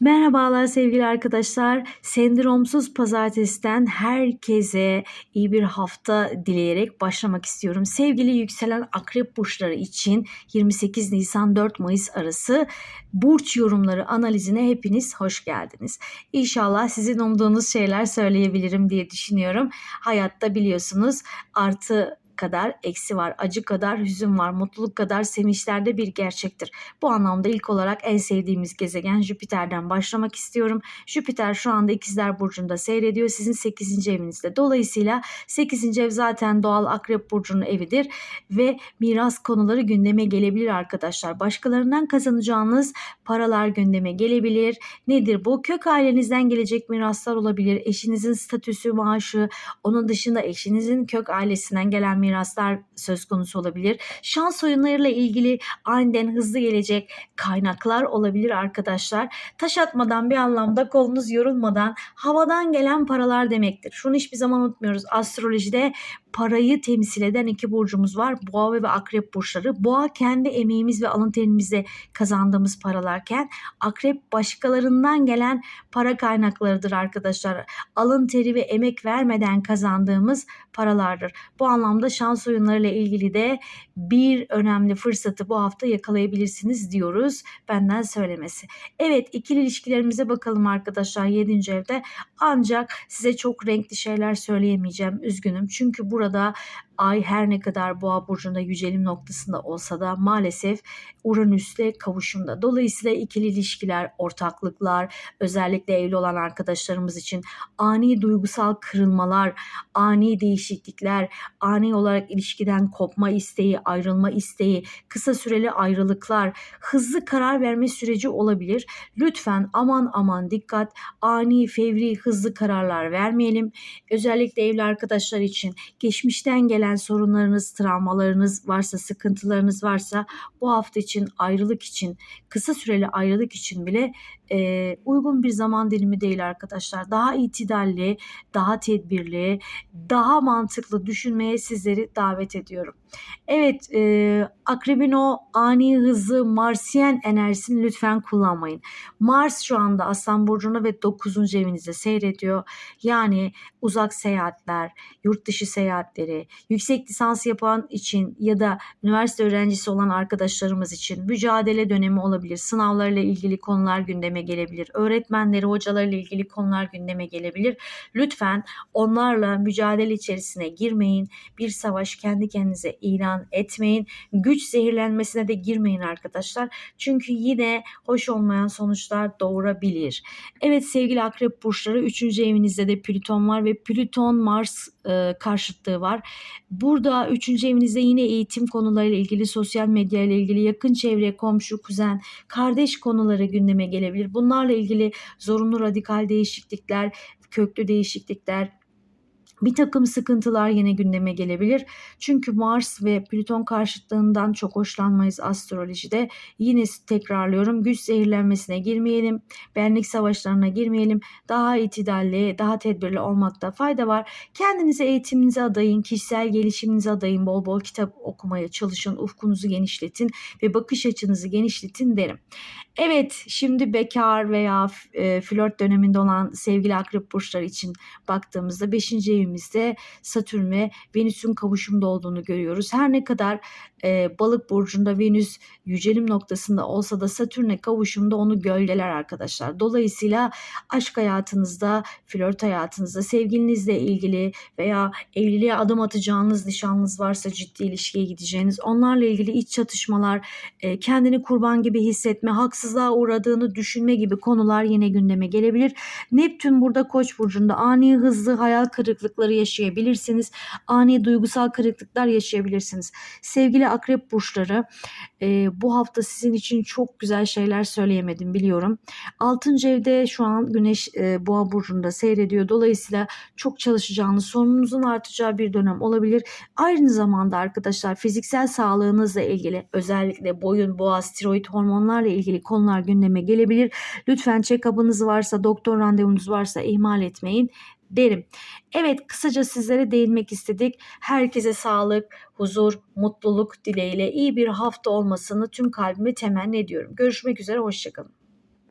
Merhabalar sevgili arkadaşlar. Sendromsuz pazartesiden herkese iyi bir hafta dileyerek başlamak istiyorum. Sevgili yükselen akrep burçları için 28 Nisan 4 Mayıs arası burç yorumları analizine hepiniz hoş geldiniz. İnşallah sizin umduğunuz şeyler söyleyebilirim diye düşünüyorum. Hayatta biliyorsunuz artı kadar eksi var, acı kadar hüzün var, mutluluk kadar sevinçler de bir gerçektir. Bu anlamda ilk olarak en sevdiğimiz gezegen Jüpiter'den başlamak istiyorum. Jüpiter şu anda İkizler Burcu'nda seyrediyor. Sizin 8. evinizde. Dolayısıyla 8. ev zaten doğal Akrep Burcu'nun evidir ve miras konuları gündeme gelebilir arkadaşlar. Başkalarından kazanacağınız paralar gündeme gelebilir. Nedir bu? Kök ailenizden gelecek miraslar olabilir. Eşinizin statüsü, maaşı, onun dışında eşinizin kök ailesinden gelen miraslar söz konusu olabilir. Şans oyunlarıyla ilgili aniden hızlı gelecek kaynaklar olabilir arkadaşlar. Taş atmadan bir anlamda kolunuz yorulmadan havadan gelen paralar demektir. Şunu hiçbir zaman unutmuyoruz. Astrolojide parayı temsil eden iki burcumuz var. Boğa ve akrep burçları. Boğa kendi emeğimiz ve alın terimizle kazandığımız paralarken akrep başkalarından gelen para kaynaklarıdır arkadaşlar. Alın teri ve emek vermeden kazandığımız paralardır. Bu anlamda şans oyunlarıyla ilgili de bir önemli fırsatı bu hafta yakalayabilirsiniz diyoruz benden söylemesi. Evet ikili ilişkilerimize bakalım arkadaşlar 7. evde ancak size çok renkli şeyler söyleyemeyeceğim üzgünüm. Çünkü burada Ay her ne kadar boğa burcunda yücelim noktasında olsa da maalesef Uranüs'le kavuşumda. Dolayısıyla ikili ilişkiler, ortaklıklar, özellikle evli olan arkadaşlarımız için ani duygusal kırılmalar, ani değişiklikler, ani olarak ilişkiden kopma isteği, ayrılma isteği, kısa süreli ayrılıklar, hızlı karar verme süreci olabilir. Lütfen aman aman dikkat, ani, fevri, hızlı kararlar vermeyelim. Özellikle evli arkadaşlar için geçmişten gelen gelen sorunlarınız, travmalarınız varsa, sıkıntılarınız varsa bu hafta için ayrılık için, kısa süreli ayrılık için bile e, uygun bir zaman dilimi değil arkadaşlar. Daha itidalli, daha tedbirli, daha mantıklı düşünmeye sizleri davet ediyorum. Evet, e, akrebin o ani hızı, Marsiyen enerjisini lütfen kullanmayın. Mars şu anda Aslan Burcu'nu ve 9. evinizde seyrediyor. Yani uzak seyahatler, yurt dışı seyahatleri, yüksek lisans yapan için ya da üniversite öğrencisi olan arkadaşlarımız için mücadele dönemi olabilir. Sınavlarla ilgili konular gündeme gelebilir. Öğretmenleri, hocalarıyla ilgili konular gündeme gelebilir. Lütfen onlarla mücadele içerisine girmeyin. Bir savaş kendi kendinize ilan etmeyin. Güç zehirlenmesine de girmeyin arkadaşlar. Çünkü yine hoş olmayan sonuçlar doğurabilir. Evet sevgili akrep burçları 3. evinizde de Plüton var ve Plüton Mars e, karşıtlığı var. Burada 3. evinizde yine eğitim konularıyla ilgili, sosyal medya ile ilgili, yakın çevre, komşu, kuzen, kardeş konuları gündeme gelebilir. Bunlarla ilgili zorunlu radikal değişiklikler, köklü değişiklikler, bir takım sıkıntılar yine gündeme gelebilir. Çünkü Mars ve Plüton karşıtlığından çok hoşlanmayız astrolojide. Yine tekrarlıyorum güç zehirlenmesine girmeyelim. Benlik savaşlarına girmeyelim. Daha itidalli, daha tedbirli olmakta fayda var. Kendinize eğitiminize adayın, kişisel gelişiminize adayın. Bol bol kitap okumaya çalışın. Ufkunuzu genişletin ve bakış açınızı genişletin derim. Evet şimdi bekar veya e, flört döneminde olan sevgili akrep burçları için baktığımızda 5. evimizde Satürn ve Venüs'ün kavuşumda olduğunu görüyoruz. Her ne kadar e, balık burcunda Venüs yücelim noktasında olsa da Satürn'e kavuşumda onu gölgeler arkadaşlar. Dolayısıyla aşk hayatınızda, flört hayatınızda, sevgilinizle ilgili veya evliliğe adım atacağınız nişanlınız varsa ciddi ilişkiye gideceğiniz onlarla ilgili iç çatışmalar, e, kendini kurban gibi hissetme, haksızlığa uğradığını düşünme gibi konular yine gündeme gelebilir. Neptün burada Koç burcunda ani hızlı hayal kırıklıkları yaşayabilirsiniz. Ani duygusal kırıklıklar yaşayabilirsiniz. Sevgili akrep burçları e, bu hafta sizin için çok güzel şeyler söyleyemedim biliyorum. 6. evde şu an güneş e, boğa burcunda seyrediyor. Dolayısıyla çok çalışacağınız sorununuzun artacağı bir dönem olabilir. Aynı zamanda arkadaşlar fiziksel sağlığınızla ilgili özellikle boyun, boğaz, tiroid hormonlarla ilgili konular gündeme gelebilir. Lütfen check-up'ınız varsa, doktor randevunuz varsa ihmal etmeyin derim. Evet kısaca sizlere değinmek istedik. Herkese sağlık, huzur, mutluluk dileğiyle iyi bir hafta olmasını tüm kalbime temenni ediyorum. Görüşmek üzere, hoşçakalın.